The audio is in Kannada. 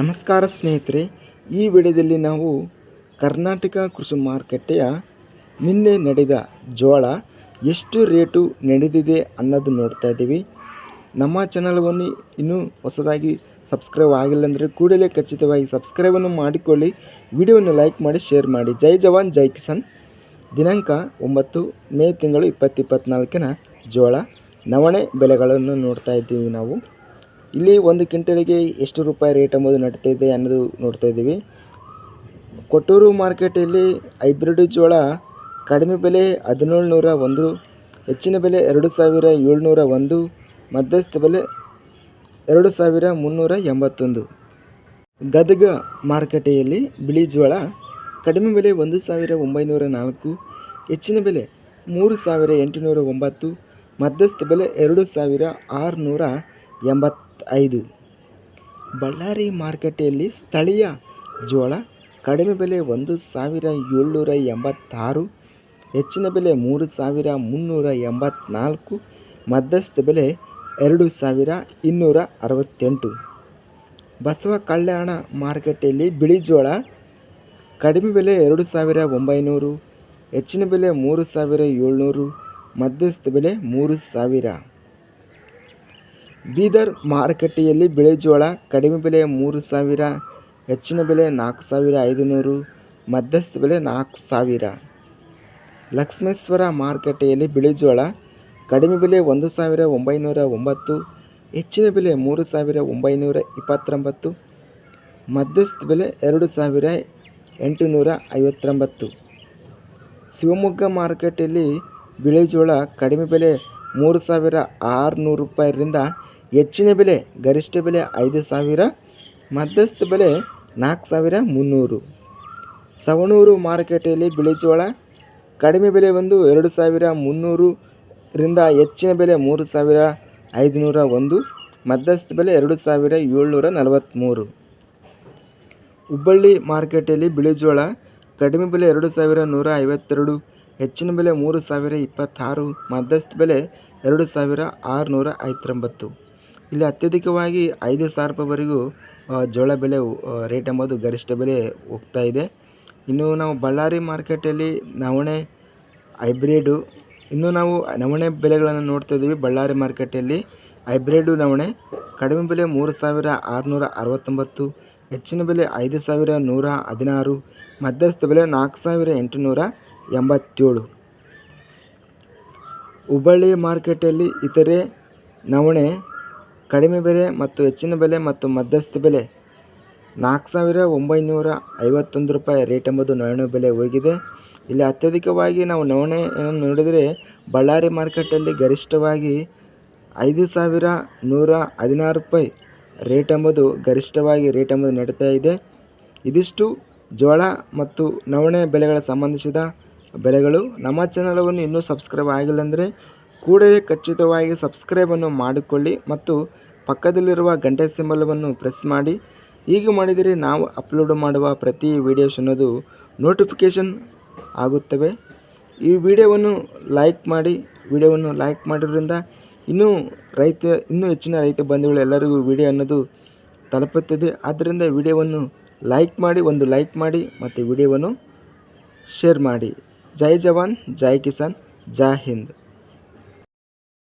ನಮಸ್ಕಾರ ಸ್ನೇಹಿತರೆ, ಈ ವಿಡಿಯೋದಲ್ಲಿ ನಾವು ಕರ್ನಾಟಕ ಕೃಷಿ ಮಾರುಕಟ್ಟೆಯ ನಿನ್ನೆ ನಡೆದ ಜೋಳ ಎಷ್ಟು ರೇಟು ನಡೆದಿದೆ ಅನ್ನೋದು ನೋಡ್ತಾ ಇದ್ದೀವಿ. ನಮ್ಮ ಚಾನಲ್ವನ್ನು ಇನ್ನೂ ಹೊಸದಾಗಿ ಸಬ್ಸ್ಕ್ರೈಬ್ ಆಗಿಲ್ಲ ಅಂದರೆ ಕೂಡಲೇ ಖಚಿತವಾಗಿ ಸಬ್ಸ್ಕ್ರೈಬನ್ನು ಮಾಡಿಕೊಳ್ಳಿ. ವಿಡಿಯೋವನ್ನು ಲೈಕ್ ಮಾಡಿ ಶೇರ್ ಮಾಡಿ. ಜೈ ಜವಾನ್, ಜೈ ಕಿಸಾನ್. ದಿನಾಂಕ ಒಂಬತ್ತು ಮೇ ತಿಂಗಳು ಇಪ್ಪತ್ತು ಇಪ್ಪತ್ತ್ನಾಲ್ಕಿನ ಜೋಳ ನವಣೆ ಬೆಲೆಗಳನ್ನು ನೋಡ್ತಾ ಇದ್ದೀವಿ ನಾವು. ಇಲ್ಲಿ ಒಂದು ಕ್ವಿಂಟಲಿಗೆ ಎಷ್ಟು ರೂಪಾಯಿ ರೇಟ್ ಎಂಬುದು ನಡೀತಾ ಇದೆ ಅನ್ನೋದು ನೋಡ್ತಾ ಇದ್ದೀವಿ. ಕೊಟ್ಟೂರು ಮಾರ್ಕೆಟಲ್ಲಿ ಹೈಬ್ರಿಡ್ ಜೋಳ ಕಡಿಮೆ ಬೆಲೆ ಹದಿನೇಳು ನೂರ ಒಂದು, ಹೆಚ್ಚಿನ ಬೆಲೆ ಎರಡು ಸಾವಿರ ಏಳ್ನೂರ ಒಂದು, ಮಧ್ಯಸ್ಥ ಬೆಲೆ ಎರಡು ಸಾವಿರ ಮುನ್ನೂರ ಎಂಬತ್ತೊಂದು. ಗದಗ ಮಾರುಕಟ್ಟೆಯಲ್ಲಿ ಬಿಳಿ ಜೋಳ ಕಡಿಮೆ ಬೆಲೆ ಒಂದು ಸಾವಿರ ಒಂಬೈನೂರ ನಾಲ್ಕು, ಹೆಚ್ಚಿನ ಬೆಲೆ ಮೂರು ಸಾವಿರ ಎಂಟುನೂರ ಒಂಬತ್ತು, ಮಧ್ಯಸ್ಥ ಬೆಲೆ ಎರಡು ಸಾವಿರ ಆರುನೂರ ಎಂಬತ್ತೈದು ಬಳ್ಳಾರಿ ಮಾರುಕಟ್ಟೆಯಲ್ಲಿ ಸ್ಥಳೀಯ ಜೋಳ ಕಡಿಮೆ ಬೆಲೆ ಒಂದು ಸಾವಿರ ಏಳ್ನೂರ ಎಂಬತ್ತಾರು, ಹೆಚ್ಚಿನ ಬೆಲೆ ಮೂರು ಸಾವಿರ ಮುನ್ನೂರ ಎಂಬತ್ನಾಲ್ಕು, ಮಧ್ಯಸ್ಥ ಬೆಲೆ ಎರಡು ಸಾವಿರ ಇನ್ನೂರ ಅರವತ್ತೆಂಟು. ಬಸವ ಕಲ್ಯಾಣ ಮಾರುಕಟ್ಟೆಯಲ್ಲಿ ಬಿಳಿ ಜೋಳ ಕಡಿಮೆ ಬೆಲೆ ಎರಡು ಸಾವಿರ ಒಂಬೈನೂರು, ಹೆಚ್ಚಿನ ಬೆಲೆ ಮೂರು ಸಾವಿರ ಏಳ್ನೂರು, ಮಧ್ಯಸ್ಥ ಬೆಲೆ ಮೂರು ಸಾವಿರ. ಬೀದರ್ ಮಾರುಕಟ್ಟೆಯಲ್ಲಿ ಬಿಳಿ ಜೋಳ ಕಡಿಮೆ ಬೆಲೆ ಮೂರು ಸಾವಿರ, ಹೆಚ್ಚಿನ ಬೆಲೆ ನಾಲ್ಕು ಸಾವಿರ ಐದುನೂರು, ಮಧ್ಯಸ್ಥ ಬೆಲೆ ನಾಲ್ಕು ಸಾವಿರ. ಲಕ್ಷ್ಮೇಶ್ವರ ಮಾರುಕಟ್ಟೆಯಲ್ಲಿ ಬಿಳಿ ಜೋಳ ಕಡಿಮೆ ಬೆಲೆ ಒಂದು ಸಾವಿರ ಒಂಬೈನೂರ ಒಂಬತ್ತು, ಹೆಚ್ಚಿನ ಬೆಲೆ ಮೂರು ಸಾವಿರ ಒಂಬೈನೂರ ಇಪ್ಪತ್ತೊಂಬತ್ತು, ಮಧ್ಯಸ್ಥ ಬೆಲೆ ಎರಡು ಸಾವಿರ ಎಂಟುನೂರ ಐವತ್ತೊಂಬತ್ತು. ಶಿವಮೊಗ್ಗ ಮಾರುಕಟ್ಟೆಯಲ್ಲಿ ಬಿಳಿ ಜೋಳ ಕಡಿಮೆ ಬೆಲೆ ಮೂರು ಸಾವಿರ ಆರುನೂರು ರೂಪಾಯಿರಿಂದ ಹೆಚ್ಚಿನ ಬೆಲೆ, ಗರಿಷ್ಠ ಬೆಲೆ ಐದು ಸಾವಿರ, ಮಧ್ಯಸ್ಥ ಬೆಲೆ ನಾಲ್ಕು ಸಾವಿರ ಮುನ್ನೂರು. ಸವಣೂರು ಮಾರುಕಟ್ಟೆಯಲ್ಲಿ ಬಿಳಿ ಜೋಳ, ಕಡಿಮೆ ಬೆಲೆ ಒಂದು ಎರಡು ಸಾವಿರ ಮುನ್ನೂರರಿಂದ ಹೆಚ್ಚಿನ ಬೆಲೆ ಮೂರು ಸಾವಿರ ಐದುನೂರ ಒಂದು, ಮಧ್ಯಸ್ಥ ಬೆಲೆ ಎರಡು ಸಾವಿರ ಏಳ್ನೂರ ನಲವತ್ತ್ಮೂರು ಹುಬ್ಬಳ್ಳಿ ಮಾರುಕಟ್ಟೆಯಲ್ಲಿ ಬಿಳಿ ಜೋಳ, ಕಡಿಮೆ ಬೆಲೆ ಎರಡು ಸಾವಿರ ನೂರ ಐವತ್ತೆರಡು, ಹೆಚ್ಚಿನ ಬೆಲೆ ಮೂರು ಸಾವಿರ ಇಪ್ಪತ್ತಾರು, ಮಧ್ಯಸ್ಥ ಬೆಲೆ ಎರಡು ಸಾವಿರ ಆರುನೂರ ಐವತ್ತೊಂಬತ್ತು. ಇಲ್ಲಿ ಅತ್ಯಧಿಕವಾಗಿ ಐದು ಸಾವಿರ ರೂಪಾಯಿವರೆಗೂ ಜೋಳ ಬೆಲೆ ರೇಟ್ ಎಂಬುದು ಗರಿಷ್ಠ ಬೆಲೆ ಹೋಗ್ತಾ ಇದೆ. ಇನ್ನು ನಾವು ಬಳ್ಳಾರಿ ಮಾರ್ಕೆಟಲ್ಲಿ ನವಣೆ ಹೈಬ್ರಿಡು, ಇನ್ನು ನಾವು ನವಣೆ ಬೆಲೆಗಳನ್ನು ನೋಡ್ತಾ ಇದ್ದೀವಿ. ಬಳ್ಳಾರಿ ಮಾರ್ಕೆಟಲ್ಲಿ ಹೈಬ್ರಿಡು ನವಣೆ ಕಡಿಮೆ ಬೆಲೆ ಮೂರು ಸಾವಿರ ಆರುನೂರ ಅರವತ್ತೊಂಬತ್ತು, ಹೆಚ್ಚಿನ ಬೆಲೆ ಐದು ಸಾವಿರ ನೂರ ಹದಿನಾರು, ಮಧ್ಯಸ್ಥ ಬೆಲೆ ನಾಲ್ಕು ಸಾವಿರ ಎಂಟುನೂರ ಎಂಬತ್ತೇಳು. ಹುಬ್ಬಳ್ಳಿ ಮಾರ್ಕೆಟಲ್ಲಿ ಇತರೆ ನವಣೆ ಕಡಿಮೆ ಬೆಲೆ ಮತ್ತು ಹೆಚ್ಚಿನ ಬೆಲೆ ಮತ್ತು ಮಧ್ಯಸ್ಥ ಬೆಲೆ. ನಾಲ್ಕು ಸಾವಿರ ಒಂಬೈನೂರ ಐವತ್ತೊಂದು ರೂಪಾಯಿ ರೇಟ್ ಎಂಬುದು ನವಣೆ ಬೆಲೆ ಹೋಗಿದೆ. ಇಲ್ಲಿ ಅತ್ಯಧಿಕವಾಗಿ ನಾವು ನವಣೆಯನ್ನು ನೋಡಿದರೆ ಬಳ್ಳಾರಿ ಮಾರ್ಕೆಟಲ್ಲಿ ಗರಿಷ್ಠವಾಗಿ ಐದು ಸಾವಿರ ನೂರ ಹದಿನಾರು ರೂಪಾಯಿ ರೇಟ್ ಎಂಬುದು ಗರಿಷ್ಠವಾಗಿ ರೇಟ್ ಎಂಬುದು ನಡೀತಾ ಇದೆ. ಇದಿಷ್ಟು ಜೋಳ ಮತ್ತು ನವಣೆ ಬೆಲೆಗಳ ಸಂಬಂಧಿಸಿದ ಬೆಲೆಗಳು. ನಮ್ಮ ಚಾನಲವನ್ನು ಇನ್ನೂ ಸಬ್ಸ್ಕ್ರೈಬ್ ಆಗಿಲ್ಲ ಅಂದರೆ ಕೂಡಲೇ ಖಚಿತವಾಗಿ ಸಬ್ಸ್ಕ್ರೈಬನ್ನು ಮಾಡಿಕೊಳ್ಳಿ ಮತ್ತು ಪಕ್ಕದಲ್ಲಿರುವ ಗಂಟೆ ಸಿಂಬಲವನ್ನು ಪ್ರೆಸ್ ಮಾಡಿ. ಹೀಗೆ ಮಾಡಿದರೆ ನಾವು ಅಪ್ಲೋಡ್ ಮಾಡುವ ಪ್ರತಿ ವೀಡಿಯೋಸ್ ಅನ್ನೋದು ನೋಟಿಫಿಕೇಷನ್ ಆಗುತ್ತವೆ. ಈ ವಿಡಿಯೋವನ್ನು ಲೈಕ್ ಮಾಡಿ ವಿಡಿಯೋವನ್ನು ಲೈಕ್ ಮಾಡೋದ್ರಿಂದ ಇನ್ನೂ ರೈತ, ಇನ್ನೂ ಹೆಚ್ಚಿನ ರೈತ ಬಂಧುಗಳು ಎಲ್ಲರಿಗೂ ವಿಡಿಯೋ ಅನ್ನೋದು ತಲುಪುತ್ತದೆ. ಆದ್ದರಿಂದ ವಿಡಿಯೋವನ್ನು ಲೈಕ್ ಮಾಡಿ, ಒಂದು ಲೈಕ್ ಮಾಡಿ ಮತ್ತು ವಿಡಿಯೋವನ್ನು ಶೇರ್ ಮಾಡಿ. ಜೈ ಜವಾನ್, ಜೈ ಕಿಸಾನ್, ಜೈ ಹಿಂದ್.